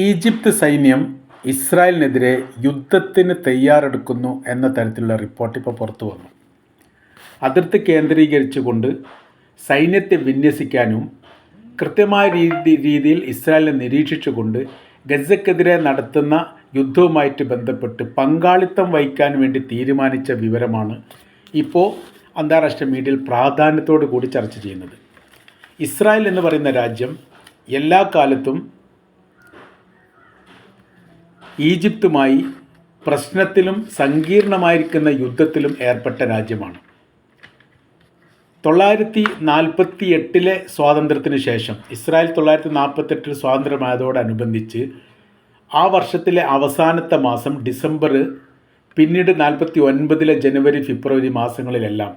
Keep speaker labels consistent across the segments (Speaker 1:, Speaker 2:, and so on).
Speaker 1: Egypt സൈന്യം ഇസ്രായേലിനെതിരെ യുദ്ധത്തിന് തയ്യാറെടുക്കുന്നു എന്ന തരത്തിലുള്ള റിപ്പോർട്ട് ഇപ്പോൾ പുറത്തു വന്നു. അതിർത്തി കേന്ദ്രീകരിച്ചുകൊണ്ട് സൈന്യത്തെ വിന്യസിക്കാനും കൃത്യമായ രീതി രീതിയിൽ ഇസ്രായേലിനെ നിരീക്ഷിച്ചുകൊണ്ട് ഗസക്കെതിരെ നടത്തുന്ന യുദ്ധവുമായിട്ട് ബന്ധപ്പെട്ട് പങ്കാളിത്തം വഹിക്കാൻ വേണ്ടി തീരുമാനിച്ച വിവരമാണ് ഇപ്പോൾ അന്താരാഷ്ട്ര മീഡിയയിൽ പ്രാധാന്യത്തോടു കൂടി ചർച്ച ചെയ്യുന്നത്. ഇസ്രായേൽ എന്ന് പറയുന്ന രാജ്യം എല്ലാ കാലത്തും ഈജിപ്തുമായി പ്രശ്നത്തിലും സങ്കീർണമായിരിക്കുന്ന യുദ്ധത്തിലും ഏർപ്പെട്ട രാജ്യമാണ്. തൊള്ളായിരത്തി നാൽപ്പത്തി എട്ടിലെ സ്വാതന്ത്ര്യത്തിന് ശേഷം ഇസ്രായേൽ തൊള്ളായിരത്തി നാൽപ്പത്തെട്ടിൽ സ്വാതന്ത്ര്യമായതോടനുബന്ധിച്ച് ആ വർഷത്തിലെ അവസാനത്തെ മാസം ഡിസംബർ പിന്നീട് നാൽപ്പത്തി ഒൻപതിലെ ജനുവരി ഫെബ്രുവരി മാസങ്ങളിലെല്ലാം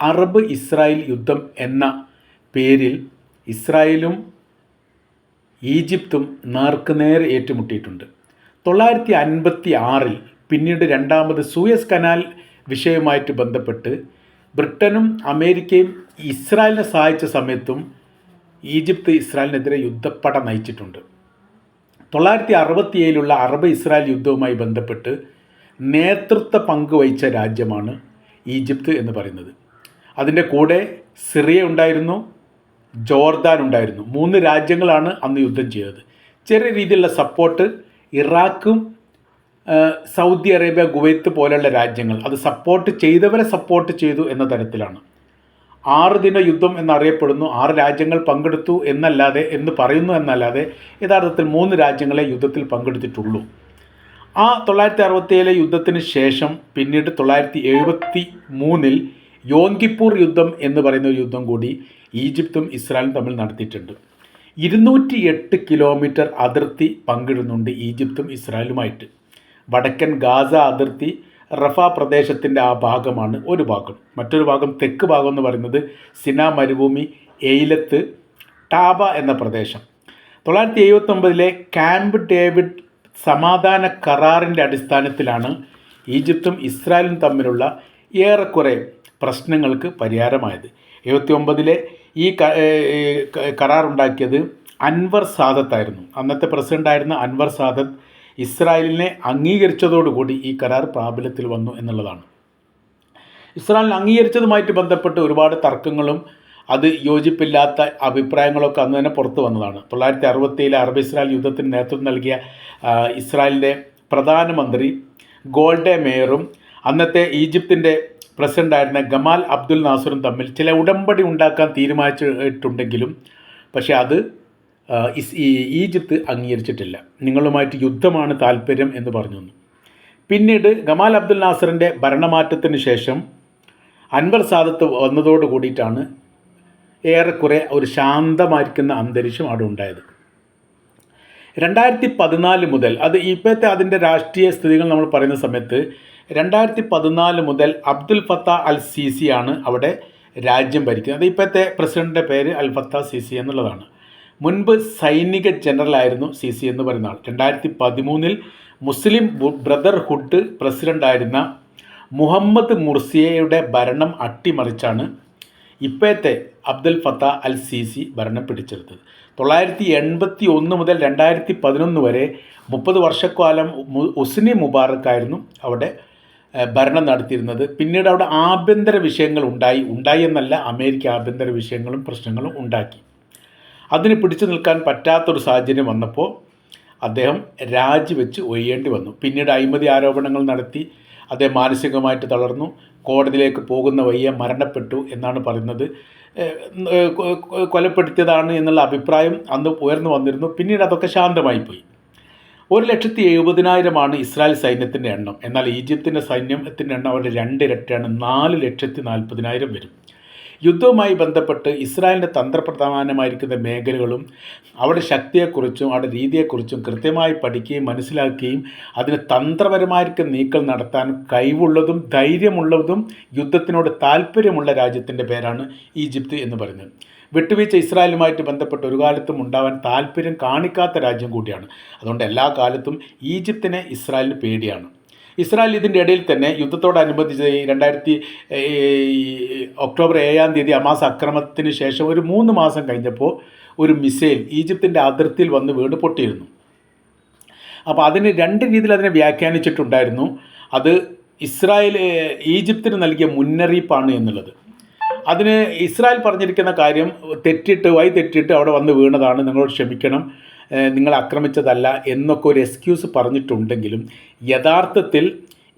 Speaker 1: അറബ് ഇസ്രായേൽ യുദ്ധം എന്ന പേരിൽ ഇസ്രായേലും ഈജിപ്തും നേർക്കുനേർ ഏറ്റുമുട്ടിയിട്ടുണ്ട്. തൊള്ളായിരത്തി അൻപത്തി ആറിൽ പിന്നീട് രണ്ടാമത് സൂയസ് കനാൽ വിഷയവുമായിട്ട് ബന്ധപ്പെട്ട് ബ്രിട്ടനും അമേരിക്കയും ഇസ്രായേലിനെ സഹായിച്ച സമയത്തും ഈജിപ്ത് ഇസ്രായേലിനെതിരെ യുദ്ധപ്പട നയിച്ചിട്ടുണ്ട്. തൊള്ളായിരത്തി അറുപത്തി ഏഴിലുള്ള അറബ് ഇസ്രായേൽ യുദ്ധവുമായി ബന്ധപ്പെട്ട് നേതൃത്വ പങ്ക് വഹിച്ച രാജ്യമാണ് ഈജിപ്ത് എന്ന് പറയുന്നത്. അതിന്റെ കൂടെ സിറിയ ഉണ്ടായിരുന്നു ജോർദാൻ ഉണ്ടായിരുന്നു. മൂന്ന് രാജ്യങ്ങളാണ് അന്ന് യുദ്ധം ചെയ്തത്. ചെറിയ രീതിയിലുള്ള സപ്പോർട്ട് ഇറാഖും സൗദി അറേബ്യ കുവൈത്ത് പോലെയുള്ള രാജ്യങ്ങൾ അത് സപ്പോർട്ട് ചെയ്തവരെ സപ്പോർട്ട് ചെയ്തു എന്ന തരത്തിലാണ്. ആറ് ദിന യുദ്ധം എന്നറിയപ്പെടുന്നു. ആറ് രാജ്യങ്ങൾ പങ്കെടുത്തു എന്നല്ലാതെ എന്ന് പറയുന്നു എന്നല്ലാതെ യഥാർത്ഥത്തിൽ മൂന്ന് രാജ്യങ്ങളെ യുദ്ധത്തിൽ പങ്കെടുത്തിട്ടുള്ളൂ. ആ തൊള്ളായിരത്തി അറുപത്തിയേഴിലെ യുദ്ധത്തിന് ശേഷം പിന്നീട് തൊള്ളായിരത്തി എഴുപത്തി മൂന്നിൽ യോങ്കിപ്പൂർ യുദ്ധം എന്ന് പറയുന്ന ഒരു യുദ്ധം കൂടി ഈജിപ്തും ഇസ്രായേലും തമ്മിൽ നടത്തിയിട്ടുണ്ട്. ഇരുന്നൂറ്റി എട്ട് കിലോമീറ്റർ അതിർത്തി പങ്കിടുന്നുണ്ട് ഈജിപ്തും ഇസ്രായേലുമായിട്ട്. വടക്കൻ ഗാസ അതിർത്തി റഫ പ്രദേശത്തിന്റെ ആ ഭാഗമാണ് ഒരു ഭാഗം. മറ്റൊരു ഭാഗം തെക്ക് ഭാഗം എന്ന് പറയുന്നത് സിന മരുഭൂമി എയിലത്ത് ടാബ എന്ന പ്രദേശം. തൊള്ളായിരത്തി എഴുപത്തൊമ്പതിലെ ക്യാമ്പ് ഡേവിഡ് സമാധാന കരാറിന്റെ അടിസ്ഥാനത്തിലാണ് ഈജിപ്തും ഇസ്രായേലും തമ്മിലുള്ള ഏറെക്കുറെ പ്രശ്നങ്ങൾക്ക് പരിഹാരമായത്. എഴുപത്തി ഒമ്പതിലെ ഈ കരാറുണ്ടാക്കിയത് അൻവർ സാദത്തായിരുന്നു അന്നത്തെ പ്രസിഡന്റായിരുന്ന അൻവർ സാദത്ത് ഇസ്രായേലിനെ അംഗീകരിച്ചതോടുകൂടി ഈ കരാർ പ്രാബല്യത്തിൽ വന്നു എന്നുള്ളതാണ്. ഇസ്രായേലിനെ അംഗീകരിച്ചതുമായിട്ട് ബന്ധപ്പെട്ട് ഒരുപാട് തർക്കങ്ങളും അത് യോജിപ്പില്ലാത്ത അഭിപ്രായങ്ങളൊക്കെ അന്ന് തന്നെ പുറത്തു വന്നതാണ്. തൊള്ളായിരത്തി അറുപത്തിയിലെ അറബ് ഇസ്രായേൽ യുദ്ധത്തിന് നേതൃത്വം നൽകിയ ഇസ്രായേലിന്റെ പ്രധാനമന്ത്രി ഗോൾഡെ മേയറും അന്നത്തെ ഈജിപ്തിന്റെ പ്രസിഡന്റായിരുന്ന ഗമാൽ അബ്ദുൽ നാസറും തമ്മിൽ ചില ഉടമ്പടി ഉണ്ടാക്കാൻ തീരുമാനിച്ചിട്ടുണ്ടെങ്കിലും പക്ഷേ അത് ഈജിപ്ത് അംഗീകരിച്ചിട്ടില്ല. നിങ്ങളുമായിട്ട് യുദ്ധമാണ് താല്പര്യം എന്ന് പറഞ്ഞു പിന്നീട് ഗമാൽ അബ്ദുൽ നാസറിന്റെ ഭരണമാറ്റത്തിന് ശേഷം അൻവർ സാദത്ത് വന്നതോട് കൂടിയിട്ടാണ് ഏറെക്കുറെ ഒരു ശാന്തമായിരിക്കുന്ന അന്തരീക്ഷം അവിടെ ഉണ്ടായത്. രണ്ടായിരത്തി പതിനാല് മുതൽ അത് ഇപ്പോഴത്തെ അതിന്റെ രാഷ്ട്രീയ സ്ഥിതികൾ നമ്മൾ പറയുന്ന സമയത്ത് രണ്ടായിരത്തി പതിനാല് മുതൽ അബ്ദുൽ ഫത്ത അൽ സി ആണ് അവിടെ രാജ്യം ഭരിക്കുന്നത്. ഇപ്പോഴത്തെ പ്രസിഡന്റിന്റെ പേര് അൽ ഫത്ത സിസി എന്നുള്ളതാണ്. മുൻപ് സൈനിക ജനറലായിരുന്നു സി സി എന്ന് പറയുന്ന ആൾ. രണ്ടായിരത്തി പതിമൂന്നിൽ മുസ്ലിം ബ്രദർഹുഡ് പ്രസിഡന്റായിരുന്ന മുഹമ്മദ് മുർസിയയുടെ ഭരണം അട്ടിമറിച്ചാണ് ഇപ്പോഴത്തെ അബ്ദുൽ ഫത്ത അൽ സിസി ഭരണം പിടിച്ചെടുത്തത്. തൊള്ളായിരത്തി എൺപത്തി ഒന്ന് മുതൽ രണ്ടായിരത്തി പതിനൊന്ന് വരെ മുപ്പത് വർഷക്കാലം ഉസ്നി മുബാറക്കായിരുന്നു അവിടെ ഭരണം നടത്തിയിരുന്നത്. പിന്നീട് അവിടെ ആഭ്യന്തര വിഷയങ്ങൾ ഉണ്ടായി. ഉണ്ടായി എന്നല്ല അമേരിക്ക ആഭ്യന്തര വിഷയങ്ങളും പ്രശ്നങ്ങളും ഉണ്ടാക്കി. അതിന് പിടിച്ചു നിൽക്കാൻ പറ്റാത്തൊരു സാഹചര്യം വന്നപ്പോൾ അദ്ദേഹം രാജിവെച്ച് ഒഴിയേണ്ടി വന്നു. പിന്നീട് അഴിമതി ആരോപണങ്ങൾ നടത്തി അദ്ദേഹം മാനസികമായിട്ട് തളർന്നു. കോടതിയിലേക്ക് പോകുന്ന വയ്യ മരണപ്പെട്ടു എന്നാണ് പറയുന്നത്. കൊലപ്പെടുത്തിയതാണ് എന്നുള്ള അഭിപ്രായം അന്ന് ഉയർന്നു വന്നിരുന്നു. പിന്നീട് അതൊക്കെ ശാന്തമായി പോയി ഒരു ലക്ഷത്തി എഴുപതിനായിരമാണ് ഇസ്രായേൽ സൈന്യത്തിന്റെ എണ്ണം. എന്നാൽ ഈജിപ്തിന്റെ സൈന്യത്തിന്റെ എണ്ണം അവരുടെ രണ്ടിരട്ടിയാണ് നാല് ലക്ഷത്തി നാൽപ്പതിനായിരം വരും. യുദ്ധവുമായി ബന്ധപ്പെട്ട് ഇസ്രായേലിന്റെ തന്ത്രപ്രധാനമായിരിക്കുന്ന മേഖലകളും അവരുടെ ശക്തിയെക്കുറിച്ചും അവരുടെ രീതിയെക്കുറിച്ചും കൃത്യമായി പഠിക്കുകയും മനസ്സിലാക്കുകയും അതിന് തന്ത്രപരമായിരിക്കുന്ന നീക്കം നടത്താൻ കഴിവുള്ളതും ധൈര്യമുള്ളതും യുദ്ധത്തിനോട് താല്പര്യമുള്ള രാജ്യത്തിന്റെ പേരാണ് ഈജിപ്ത് എന്ന് പറയുന്നത്. വിട്ടുവീഴ്ച ഇസ്രായേലുമായിട്ട് ബന്ധപ്പെട്ട് ഒരു കാലത്തും ഉണ്ടാവാൻ താല്പര്യം കാണിക്കാത്ത രാജ്യം കൂടിയാണ്. അതുകൊണ്ട് എല്ലാ കാലത്തും ഈജിപ്തിനെ ഇസ്രായേലിന് പേടിയാണ്. ഇസ്രായേൽ ഇതിന്റെ ഇടയിൽ തന്നെ യുദ്ധത്തോടനുബന്ധിച്ച് ഈ രണ്ടായിരത്തി ഒക്ടോബർ ഏഴാം തീയതി അമാസ് അക്രമത്തിന് ശേഷം ഒരു മൂന്ന് മാസം കഴിഞ്ഞപ്പോൾ ഒരു മിസൈൽ ഈജിപ്തിന്റെ അതിർത്തിയിൽ വന്ന് വീണ് പൊട്ടിയിരുന്നു. അപ്പോൾ അതിന് രണ്ട് രീതിയിൽ അതിനെ വ്യാഖ്യാനിച്ചിട്ടുണ്ടായിരുന്നു. അത് ഇസ്രായേൽ ഈജിപ്തിന് നൽകിയ മുന്നറിയിപ്പാണ് എന്നുള്ളത്. അതിന് ഇസ്രായേൽ പറഞ്ഞിരിക്കുന്ന കാര്യം തെറ്റിട്ട് വൈ തെറ്റിട്ട് അവിടെ വന്ന് വീണതാണ്. നിങ്ങളോട് ക്ഷമിക്കണം. നിങ്ങൾ ആക്രമിച്ചതല്ല എന്നൊക്കെ ഒരു എക്സ്ക്യൂസ് പറഞ്ഞിട്ടുണ്ടെങ്കിലും യഥാർത്ഥത്തിൽ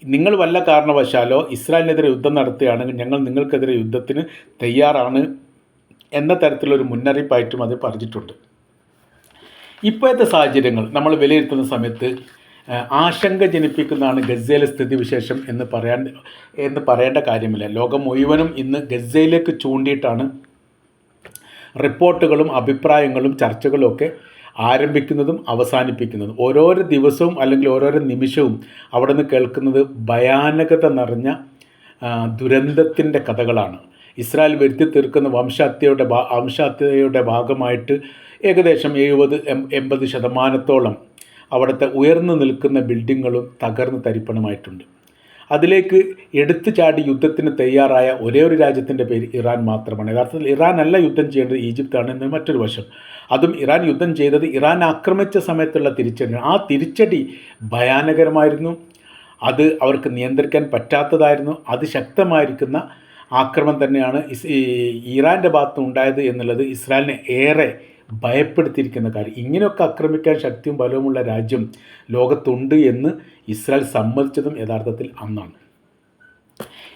Speaker 1: നിങ്ങൾ വല്ല കാരണവശാലോ ഇസ്രായേലിനെതിരെ യുദ്ധം നടത്തുകയാണെങ്കിൽ ഞങ്ങൾ നിങ്ങൾക്കെതിരെ യുദ്ധത്തിന് തയ്യാറാണ് എന്ന തരത്തിലൊരു മുന്നറിയിപ്പായിട്ടും അത് പറഞ്ഞിട്ടുണ്ട്. ഇപ്പോഴത്തെ സാഹചര്യങ്ങൾ നമ്മൾ വിലയിരുത്തുന്ന സമയത്ത് ആശങ്ക ജനിപ്പിക്കുന്നതാണ് ഗസയിലെ സ്ഥിതിവിശേഷം എന്ന് പറയാൻ എന്ന് പറയേണ്ട കാര്യമില്ല. ലോകം മുഴുവനും ഇന്ന് ഗസയിലേക്ക് ചൂണ്ടിയിട്ടാണ് റിപ്പോർട്ടുകളും അഭിപ്രായങ്ങളും ചർച്ചകളും ഒക്കെ ആരംഭിക്കുന്നതും അവസാനിപ്പിക്കുന്നതും. ഓരോരോ ദിവസവും അല്ലെങ്കിൽ ഓരോരോ നിമിഷവും അവിടെ നിന്ന് കേൾക്കുന്നത് ഭയാനകത നിറഞ്ഞ ദുരന്തത്തിന്റെ കഥകളാണ്. ഇസ്രായേൽ വരുത്തി തീർക്കുന്ന വംശഹത്യയുടെ വംശഹത്യയുടെ ഭാഗമായിട്ട് ഏകദേശം എഴുപത് എൺപത് ശതമാനത്തോളം അവിടുത്തെ ഉയർന്നു നിൽക്കുന്ന ബിൽഡിങ്ങുകളും തകർന്ന് തരിപ്പണമായിട്ടുണ്ട്. അതിലേക്ക് എടുത്തു ചാടി യുദ്ധത്തിന് തയ്യാറായ ഒരേ ഒരു രാജ്യത്തിന്റെ പേര് ഇറാൻ മാത്രമാണ്. യഥാർത്ഥത്തിൽ ഇറാൻ അല്ല യുദ്ധം ചെയ്യേണ്ടത് ഈജിപ്താണ് എന്ന മറ്റൊരു വശം. അതും ഇറാൻ യുദ്ധം ചെയ്തത് ഇറാൻ ആക്രമിച്ച സമയത്തുള്ള തിരിച്ചടി ആ തിരിച്ചടി ഭയാനകരമായിരുന്നു. അത് അവർക്ക് നിയന്ത്രിക്കാൻ പറ്റാത്തതായിരുന്നു. അതിശക്തമായിരിക്കുന്ന ആക്രമം തന്നെയാണ് ഇസ് ഇറാന്റെ ഭാഗത്ത് ഉണ്ടായത് എന്നുള്ളത് ഇസ്രായേലിനെ ഏറെ ഭയപ്പെടുത്തിയിരിക്കുന്ന കാര്യം. ഇങ്ങനെയൊക്കെ ആക്രമിക്കാൻ ശക്തിയും ബലവുമുള്ള രാജ്യം ലോകത്തുണ്ട് എന്ന് ഇസ്രായേൽ സമ്മതിച്ചതും യഥാർത്ഥത്തിൽ അന്നാണ്.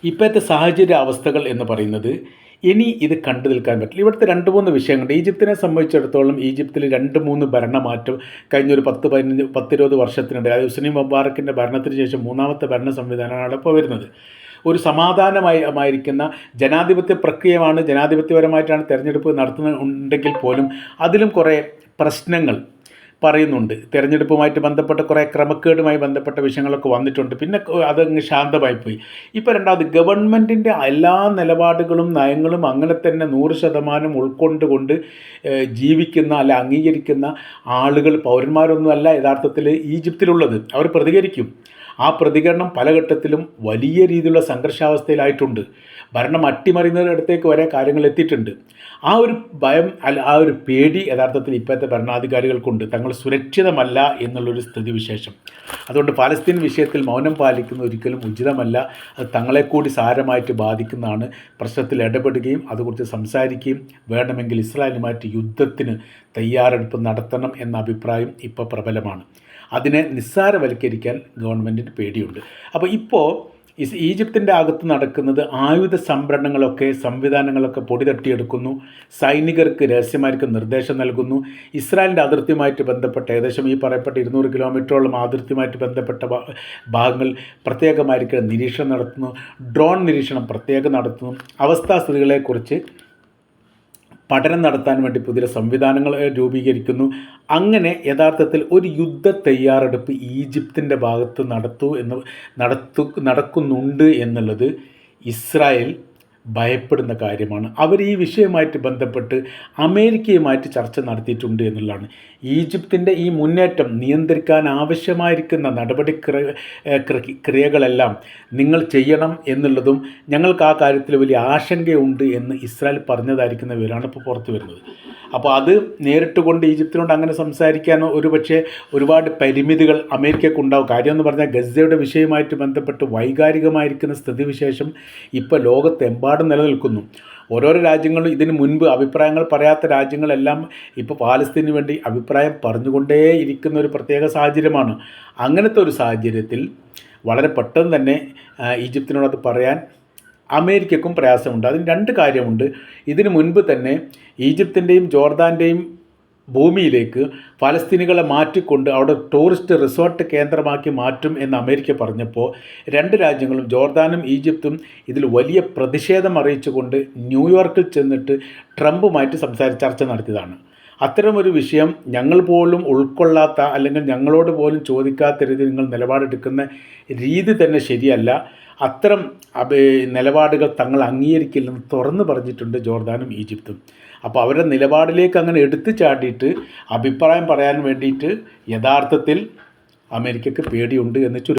Speaker 1: ഇപ്പോഴത്തെ സാഹചര്യ അവസ്ഥകൾ എന്ന് പറയുന്നത് ഇനി ഇത് കണ്ടു നിൽക്കാൻ പറ്റില്ല. ഇവിടുത്തെ രണ്ട് മൂന്ന് വിഷയങ്ങളുണ്ട്. ഈജിപ്തിനെ സംബന്ധിച്ചിടത്തോളം ഈജിപ്തിൽ രണ്ട് മൂന്ന് ഭരണമാറ്റം കഴിഞ്ഞ ഒരു പത്ത് പതിനഞ്ച് പത്തിരുപത് വർഷത്തിനിടെ അതായത് ഹുസ്നി മുബാറക്കിന്റെ ഭരണത്തിന് ശേഷം മൂന്നാമത്തെ ഭരണ സംവിധാനമാണ് ഇപ്പോൾ വരുന്നത്. ഒരു സമാധാനമായി ആയിരിക്കുന്ന ജനാധിപത്യ പ്രക്രിയമാണ് ജനാധിപത്യപരമായിട്ടാണ് തിരഞ്ഞെടുപ്പ് നടത്തുന്നുണ്ടെങ്കിൽ പോലും അതിലും കുറേ പ്രശ്നങ്ങൾ പറയുന്നുണ്ട്. തെരഞ്ഞെടുപ്പുമായിട്ട് ബന്ധപ്പെട്ട കുറേ ക്രമക്കേടുമായി ബന്ധപ്പെട്ട വിഷയങ്ങളൊക്കെ വന്നിട്ടുണ്ട്. പിന്നെ അതങ്ങ് ശാന്തമായി പോയി ഇപ്പോൾ രണ്ടാമത് ഗവൺമെന്റിന്റെ എല്ലാ നിലപാടുകളും നയങ്ങളും അങ്ങനെ തന്നെ നൂറ് ശതമാനം ഉൾക്കൊണ്ടുകൊണ്ട് ജീവിക്കുന്ന അല്ല അംഗീകരിക്കുന്ന ആളുകൾ പൗരന്മാരൊന്നുമല്ല യഥാർത്ഥത്തിൽ ഈജിപ്തിലുള്ളത്. അവർ പ്രതികരിക്കും. ആ പ്രതികരണം പല ഘട്ടത്തിലും വലിയ രീതിയിലുള്ള സംഘർഷാവസ്ഥയിലായിട്ടുണ്ട്. ഭരണം അട്ടിമറിയുന്നതിനടുത്തേക്ക് വരെ കാര്യങ്ങൾ എത്തിയിട്ടുണ്ട്. ആ ഒരു ഭയം അല്ല ആ ഒരു പേടി യഥാർത്ഥത്തിൽ ഇപ്പോഴത്തെ ഭരണാധികാരികൾക്കുണ്ട്. തങ്ങൾ സുരക്ഷിതമല്ല എന്നുള്ളൊരു സ്ഥിതിവിശേഷം. അതുകൊണ്ട് പാലസ്തീൻ വിഷയത്തിൽ മൗനം പാലിക്കുന്ന ഒരിക്കലും ഉചിതമല്ല. അത് തങ്ങളെ കൂടി സാരമായിട്ട് ബാധിക്കുന്നതാണ്. പ്രശ്നത്തിൽ ഇടപെടുകയും അതുകുറിച്ച് സംസാരിക്കുകയും വേണമെങ്കിൽ ഇസ്രായേലുമായിട്ട് യുദ്ധത്തിന് തയ്യാറെടുപ്പ് നടത്തണം എന്ന അഭിപ്രായം ഇപ്പോൾ പ്രബലമാണ്. അതിനെ നിസ്സാരവൽക്കരിക്കാൻ ഗവൺമെന്റിന് പേടിയുണ്ട്. അപ്പോൾ ഇപ്പോൾ ഈജിപ്തിന്റെ അകത്ത് നടക്കുന്നത് ആയുധ സംഭരണങ്ങളൊക്കെ സംവിധാനങ്ങളൊക്കെ പൊടി തട്ടിയെടുക്കുന്നു സൈനികർക്ക് രഹസ്യമായിരിക്കും നിർദ്ദേശം നൽകുന്നു. ഇസ്രായേലിന്റെ അതിർത്തിയുമായിട്ട് ബന്ധപ്പെട്ട ഏകദേശം ഈ പറയപ്പെട്ട ഇരുന്നൂറ് കിലോമീറ്ററോളം അതിർത്തിയുമായിട്ട് ബന്ധപ്പെട്ട ഭാഗങ്ങൾ പ്രത്യേകമായിരിക്കും നിരീക്ഷണം നടത്തുന്നു. ഡ്രോൺ നിരീക്ഷണം പ്രത്യേകം നടത്തുന്നു. അവസ്ഥാസ്ഥിതികളെക്കുറിച്ച് പഠനം നടത്താൻ വേണ്ടി പുതിയ സംവിധാനങ്ങൾ രൂപീകരിക്കുന്നു. അങ്ങനെ യഥാർത്ഥത്തിൽ ഒരു യുദ്ധ തയ്യാറെടുപ്പ് ഈജിപ്തിന്റെ ഭാഗത്ത് നടത്തൂ എന്ന് നടത്തു നടക്കുന്നുണ്ട് എന്നുള്ളത് ഇസ്രായേൽ ഭയപ്പെടുന്ന കാര്യമാണ്. അവർ ഈ വിഷയവുമായിട്ട് ബന്ധപ്പെട്ട് അമേരിക്കയുമായിട്ട് ചർച്ച നടത്തിയിട്ടുണ്ട് എന്നുള്ളതാണ്. ഈജിപ്തിന്റെ ഈ മുന്നേറ്റം നിയന്ത്രിക്കാൻ ആവശ്യമായിരിക്കുന്ന നടപടി ക്രിയകളെല്ലാം നിങ്ങൾ ചെയ്യണം എന്നുള്ളതും ഞങ്ങൾക്ക് ആ കാര്യത്തിൽ വലിയ ആശങ്കയുണ്ട് എന്ന് ഇസ്രായേൽ പറഞ്ഞതായിരിക്കുന്ന വിവരമാണ് ഇപ്പോൾ പുറത്തു വരുന്നത്. അപ്പോൾ അത് നേരിട്ട് കൊണ്ട് ഈജിപ്തിനോട് അങ്ങനെ സംസാരിക്കാൻ ഒരുപക്ഷെ ഒരുപാട് പരിമിതികൾ അമേരിക്കക്കുണ്ടാവും കാര്യം എന്ന് പറഞ്ഞാൽ ഗസയുടെ വിഷയവുമായിട്ട് ബന്ധപ്പെട്ട് വൈകാരികമായിരിക്കുന്ന സ്ഥിതിവിശേഷം ഇപ്പോൾ ലോകത്തെമ്പാടും നിലനിൽക്കുന്നു. ഓരോരോ രാജ്യങ്ങളും ഇതിന് മുൻപ് അഭിപ്രായങ്ങൾ പറയാത്ത രാജ്യങ്ങളെല്ലാം ഇപ്പോൾ പാലസ്തീന് വേണ്ടി അഭിപ്രായം പറഞ്ഞുകൊണ്ടേ ഇരിക്കുന്ന ഒരു പ്രത്യേക സാഹചര്യമാണ്. അങ്ങനത്തെ ഒരു സാഹചര്യത്തിൽ വളരെ പെട്ടെന്ന് തന്നെ ഈജിപ്തിനോടത് പറയാൻ അമേരിക്കക്കും പ്രയാസമുണ്ട്. അതിന് രണ്ട് കാര്യമുണ്ട്. ഇതിനു മുൻപ് തന്നെ ഈജിപ്തിന്റെയും ജോർദാന്റെയും ഭൂമിയിലേക്ക് ഫലസ്തീനികളെ മാറ്റിക്കൊണ്ട് അവിടെ ടൂറിസ്റ്റ് റിസോർട്ട് കേന്ദ്രമാക്കി മാറ്റും എന്ന് അമേരിക്ക പറഞ്ഞപ്പോൾ രണ്ട് രാജ്യങ്ങളും ജോർദാനും ഈജിപ്തും ഇതിൽ വലിയ പ്രതിഷേധം അറിയിച്ചുകൊണ്ട് ന്യൂയോർക്കിൽ ചെന്നിട്ട് ട്രംപുമായിട്ട് സംസാരിച്ച് ചർച്ച നടത്തിയതാണ്. അത്തരമൊരു വിഷയം ഞങ്ങൾ പോലും ഉൾക്കൊള്ളാത്ത അല്ലെങ്കിൽ ഞങ്ങളോട് പോലും ചോദിക്കാത്ത രീതിയിൽ നിങ്ങൾ നിലപാടെടുക്കുന്ന രീതി തന്നെ ശരിയല്ല. അത്തരം നിലപാടുകൾ തങ്ങൾ അംഗീകരിക്കില്ലെന്ന് തുറന്നു പറഞ്ഞിട്ടുണ്ട് ജോർദാനും ഈജിപ്തും. അപ്പോൾ അവരുടെ നിലപാടിലേക്ക് അങ്ങനെ എടുത്തു ചാടിയിട്ട് അഭിപ്രായം പറയാൻ വേണ്ടിയിട്ട് യഥാർത്ഥത്തിൽ അമേരിക്കയ്ക്ക് പേടിയുണ്ട് എന്ന് ചുരുക്കം